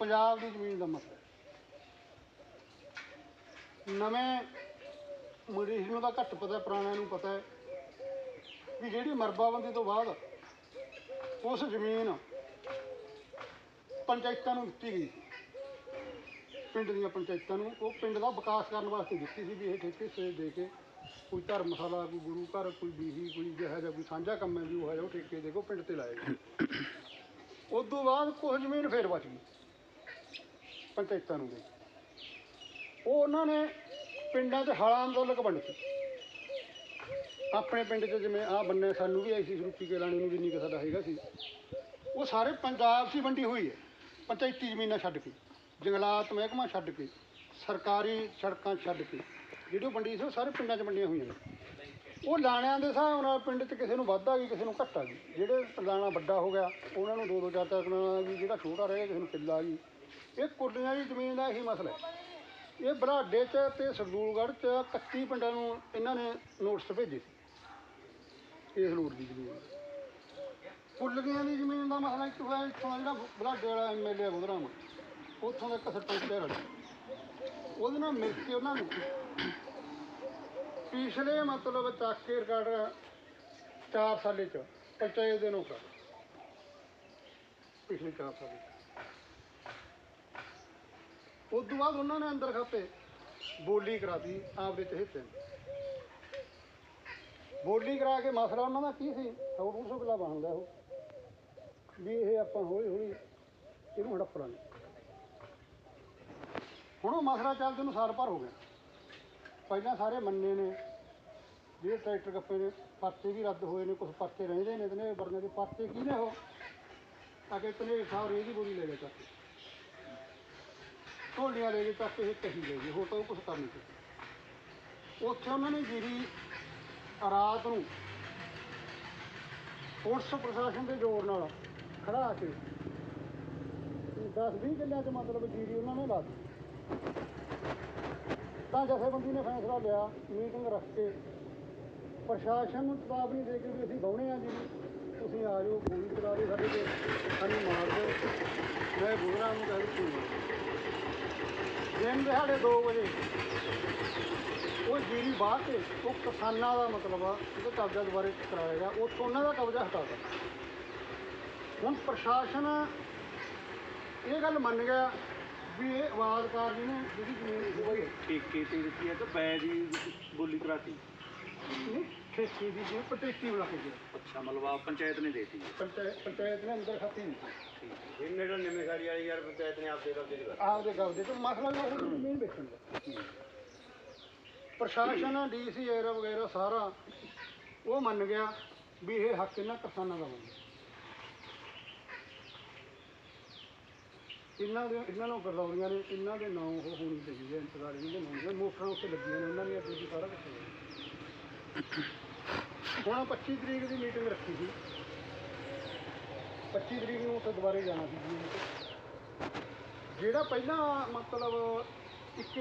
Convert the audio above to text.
ਪੰਜਾਬ ਦੀ ਜ਼ਮੀਨ ਦਾ ਮਸਲਾ ਨਵੇਂ ਮਰੀਜ਼ ਨੂੰ ਤਾਂ ਘੱਟ ਪਤਾ ਪੁਰਾਣਿਆਂ ਨੂੰ ਪਤਾ ਹੈ ਵੀ ਜਿਹੜੀ ਮਰਬਾਬੰਦੀ ਤੋਂ ਬਾਅਦ ਉਸ ਜ਼ਮੀਨ ਪੰਚਾਇਤਾਂ ਨੂੰ ਦਿੱਤੀ ਗਈ ਪਿੰਡ ਦੀਆਂ ਪੰਚਾਇਤਾਂ ਨੂੰ, ਉਹ ਪਿੰਡ ਦਾ ਵਿਕਾਸ ਕਰਨ ਵਾਸਤੇ ਦਿੱਤੀ ਸੀ ਵੀ ਇਹ ਠੇਕੇ ਸੇ ਦੇ ਕੇ ਕੋਈ ਧਰਮਸ਼ਾਲਾ ਕੋਈ ਗੁਰੂ ਘਰ, ਕੋਈ ਬੀਹੀ, ਕੋਈ ਜਿਹੜਾ ਜਿਹਾ, ਕੋਈ ਸਾਂਝਾ ਕੰਮ ਹੈ ਵੀ ਉਹ ਹੈ, ਉਹ ਠੇਕੇ ਦੇ ਕੋ ਪਿੰਡ ਤੇ ਲਾਏ ਗਏ। ਉਸ ਤੋਂ ਬਾਅਦ ਕੁਝ ਜ਼ਮੀਨ ਫੇਰ ਬਚ ਗਈ। ਪੰਚਾਇਤਾਂ ਨੂੰ ਦੇ। ਉਹ ਉਹਨਾਂ ਨੇ ਪਿੰਡਾਂ 'ਚ ਹਲਾਂ ਅੰਦੋਲਕ ਵੰਡਤੀ ਆਪਣੇ ਪਿੰਡ 'ਚ ਜਿਵੇਂ ਆਹ ਬੰਨੇ ਸਾਨੂੰ ਵੀ ਆਈ ਸੀ ਰੁਪੀ ਕੇ ਲਾਣੀ ਨੂੰ ਜਿੰਨੀ ਕੁ ਸਾਡਾ ਹੈਗਾ ਸੀ। ਉਹ ਸਾਰੇ ਪੰਜਾਬ 'ਚ ਹੀ ਵੰਡੀ ਹੋਈ ਹੈ। ਪੰਚਾਇਤੀ ਜ਼ਮੀਨਾਂ ਛੱਡ ਕੇ, ਜੰਗਲਾਤ ਮਹਿਕਮਾ ਛੱਡ ਕੇ, ਸਰਕਾਰੀ ਸੜਕਾਂ ਛੱਡ ਕੇ, ਜਿਹੜੀ ਉਹ ਵੰਡੀ ਸੀ ਉਹ ਸਾਰੇ ਪਿੰਡਾਂ 'ਚ ਵੰਡੀਆਂ ਹੋਈਆਂ ਨੇ। ਉਹ ਲਾਣਿਆਂ ਦੇ ਹਿਸਾਬ ਨਾਲ ਪਿੰਡ 'ਚ ਕਿਸੇ ਨੂੰ ਵੱਧ ਆ ਗਈ, ਕਿਸੇ ਨੂੰ ਘੱਟ ਆ ਗਈ। ਜਿਹੜੇ ਲਾਣਾ ਵੱਡਾ ਹੋ ਗਿਆ, ਉਹਨਾਂ ਨੂੰ ਦੋ ਦੋ ਚਾਰ ਚਾਰ ਕਨਾਲਾਂ ਆ ਗਈ, ਜਿਹੜਾ ਛੋਟਾ ਰਹਿ ਗਿਆ, ਕਿਸੇ ਨੂੰ ਕਿੱਲਾ ਆ ਗਈ। ਇਹ ਕੁੱਲੀਆਂ ਦੀ ਜ਼ਮੀਨ ਦਾ ਇਹੀ ਮਸਲਾ ਹੈ। ਇਹ ਬਰਾਡੇ 'ਚ ਤੇ ਸਰਦੂਲਗੜ੍ਹ 'ਚ 31 ਪਿੰਡਾਂ ਨੂੰ ਇਹਨਾਂ ਨੇ ਨੋਟਿਸ ਭੇਜੇ ਸੀ, ਇਸ ਲੋੜ ਦੀ ਜ਼ਮੀਨ ਕੁੱਲੀਆਂ ਦੀ ਜ਼ਮੀਨ ਦਾ ਮਸਲਾ ਇੱਕ ਹੋਇਆ ਇੱਥੋਂ ਦਾ ਜਿਹੜਾ ਬਰਾਡੇ ਵਾਲਾ ਐਮਐਲਏ ਬੁਧਰਾਮ, ਉੱਥੋਂ ਦਾ ਇੱਕ ਸਰਪੰਚ ਹੈ ਉਹਦੇ ਨਾਲ ਮਿਲ ਕੇ ਉਹਨਾਂ ਨੂੰ ਪਿਛਲੇ ਮਤਲਬ ਚੱਕ ਕੇ ਰਿਕਾਰਡ 4 ਸਾਲੇ ਚ ਪੰਚਾਇਤ ਦੇ ਨੌਕਰ। ਪਿਛਲੇ 4 ਸਾਲੇ ਚ। ਉਸ ਤੋਂ ਬਾਅਦ ਉਹਨਾਂ ਨੇ ਅੰਦਰ ਖਾਤੇ ਬੋਲੀ ਕਰਾਤੀ ਆਪਦੇ ਚਹੇਤੇ ਬੋਲੀ ਕਰਾ ਕੇ ਮਸਲਾ ਉਹਨਾਂ ਦਾ ਕੀ ਸੀ? ਸੌ ਡੂਢ ਸੌ ਬਣਦਾ ਉਹ। ਵੀ ਇਹ ਆਪਾਂ ਹੌਲੀ ਹੌਲੀ ਇਹਨੂੰ ਹੜੱਪ ਲਾਂਗੇ ਹੁਣ ਉਹ ਮਸਲਾ ਚੱਲਦੇ ਨੂੰ ਸਾਲ ਭਰ ਹੋ ਗਿਆ। ਪਹਿਲਾਂ ਸਾਰੇ ਮੰਨੇ ਨੇ, ਜਿਹੜੇ ਟਰੈਕਟਰ ਕੱਪੇ ਨੇ, ਪਰਚੇ ਵੀ ਰੱਦ ਹੋਏ ਨੇ ਕੁਝ ਪਰਚੇ ਰਹਿੰਦੇ ਨੇ ਤੇ ਵਰਨੇ ਦੇ ਪਰਚੇ ਕੀ ਨੇ ਉਹ? ਅਗੇ ਤਨੇ ਸਾਹਿਬ ਰੇਹ ਦੀ ਬੋਲੀ ਲੈ ਗਏ ਚੱਕ ਕੇ। ਢੋਲੀਆਂ ਲੈ ਕੇ ਚੱਕ ਇਹ ਕਹੀ ਲੈ ਗਏ ਹੋਰ ਤਾਂ ਉਹ ਕੁਝ ਕਰ ਨਹੀਂ ਸਕੇ ਉੱਥੇ ਉਹਨਾਂ ਨੇ ਜਿਹੜੀ ਰਾਤ ਨੂੰ ਪੁਲਿਸ ਪ੍ਰਸ਼ਾਸਨ ਦੇ ਜ਼ੋਰ ਨਾਲ ਖੜਾ ਕੇ 10 20 ਕਿੱਲਿਆਂ 'ਚ ਮਤਲਬ ਜੀਰੀ ਉਹਨਾਂ ਨੇ ਲਾ ਦਿੱਤੀ। ਤਾਂ ਜਥੇਬੰਦੀ ਨੇ ਫੈਸਲਾ ਲਿਆ, ਮੀਟਿੰਗ ਰੱਖ ਕੇ ਪ੍ਰਸ਼ਾਸਨ ਨੂੰ ਚੇਤਾਵਨੀ ਦੇ ਕੇ ਵੀ ਅਸੀਂ ਗਾਉਣੇ ਆ ਜੀ। ਤੁਸੀਂ ਆ ਜਾਓ, ਗੋਲੀ ਚਲਾ ਦਿਓ ਸਾਡੇ ਤੇ, ਸਾਨੂੰ ਮਾਰ ਦਿਓ। ਮੈਂ ਬੁਗਰਾ ਨੂੰ ਕਹਿ ਦਿੱਤੀ ਦਿਨ ਦਿਹਾੜੇ 2 ਵਜੇ। ਉਹ ਜੀਰੀ ਬਾਹ ਕੇ ਉਹ ਕਿਸਾਨਾਂ ਦਾ ਮਤਲਬ ਆ ਉਹਦਾ ਕਬਜ਼ਾ ਦੁਬਾਰੇ ਕਰਾਇਆ ਗਿਆ। ਉੱਥੋਂ ਉਹਨਾਂ ਦਾ ਕਬਜ਼ਾ ਹਟਾ ਦਿੱਤਾ। ਹੁਣ ਪ੍ਰਸ਼ਾਸਨ ਇਹ ਗੱਲ ਮੰਨ ਗਿਆ ਵੀ ਇਹ ਆਵਾਜ਼ਕਾਰ ਜੀ ਨੇ ਜਿਹੜੀ ਜ਼ਮੀਨ ਹੋਈ ਠੇਕੇ ਤੇ ਦਿੱਤੀ ਹੈ ਤਾਂ ਬੈ ਦੀ ਬੋਲੀ ਕਰਾਤੀ। ਨਹੀਂ ਠੇਕੇ ਦੀ ਜੇ ਪਟੇਕੀ ਬਣਾ ਕੇ ਗਿਆ ਅੱਛਾ ਮਤਲਬ ਪੰਚਾਇਤ ਨੇ ਦੇਤੀ। ਪੰਚਾਇਤ ਪੰਚਾਇਤ ਨੇ ਅੰਦਰ ਖਾਤੀ ਨਹੀਂ ਇਹਨੇ ਜਿਹੜਾ ਨਿੰਮੇ ਸਾਡੀ ਵਾਲੀ ਯਾਰ ਪੰਚਾਇਤ ਨੇ ਆਪਦੇ ਕਬਜ਼ੇ ਚ ਆਪਦੇ ਕਬਜ਼ੇ ਤੋਂ ਮਸਲਾ ਉਹ ਜ਼ਮੀਨ ਵੇਚਣ ਦਾ। ਪ੍ਰਸ਼ਾਸਨ, ਡੀਸੀ, ਏਰਾ ਵਗੈਰਾ ਸਾਰਾ ਉਹ ਮੰਨ ਗਿਆ ਵੀ ਇਹ ਹੱਕ ਇਹਨਾਂ ਕਿਸਾਨਾਂ ਦਾ ਬਣਦਾ। ਇਹਨਾਂ ਦੇ ਇਹਨਾਂ ਨੂੰ ਗਰਦੌਰੀਆਂ ਨੇ, ਇਹਨਾਂ ਦੇ ਨਾਂ ਉਹ ਹੋਣੀ ਚਾਹੀਦੀ ਹੈ ਇੰਤਜ਼ਾਰ ਇਹਨਾਂ ਦੇ ਨਾਂ ਮੋਟਰਾਂ ਉੱਤੇ ਲੱਗੀਆਂ ਨੇ, ਉਹਨਾਂ ਦੀਆਂ ਦੂਜੀ ਸਾਰਾ ਕੁਝ ਹੁਣ 25 ਤਰੀਕ ਦੀ ਮੀਟਿੰਗ ਰੱਖੀ ਸੀ। 25 ਤਰੀਕ ਨੂੰ ਉੱਥੇ ਦੁਬਾਰੇ ਜਾਣਾ ਸੀ ਜੀ। ਜਿਹੜਾ ਪਹਿਲਾਂ ਮਤਲਬ ਇੱਕ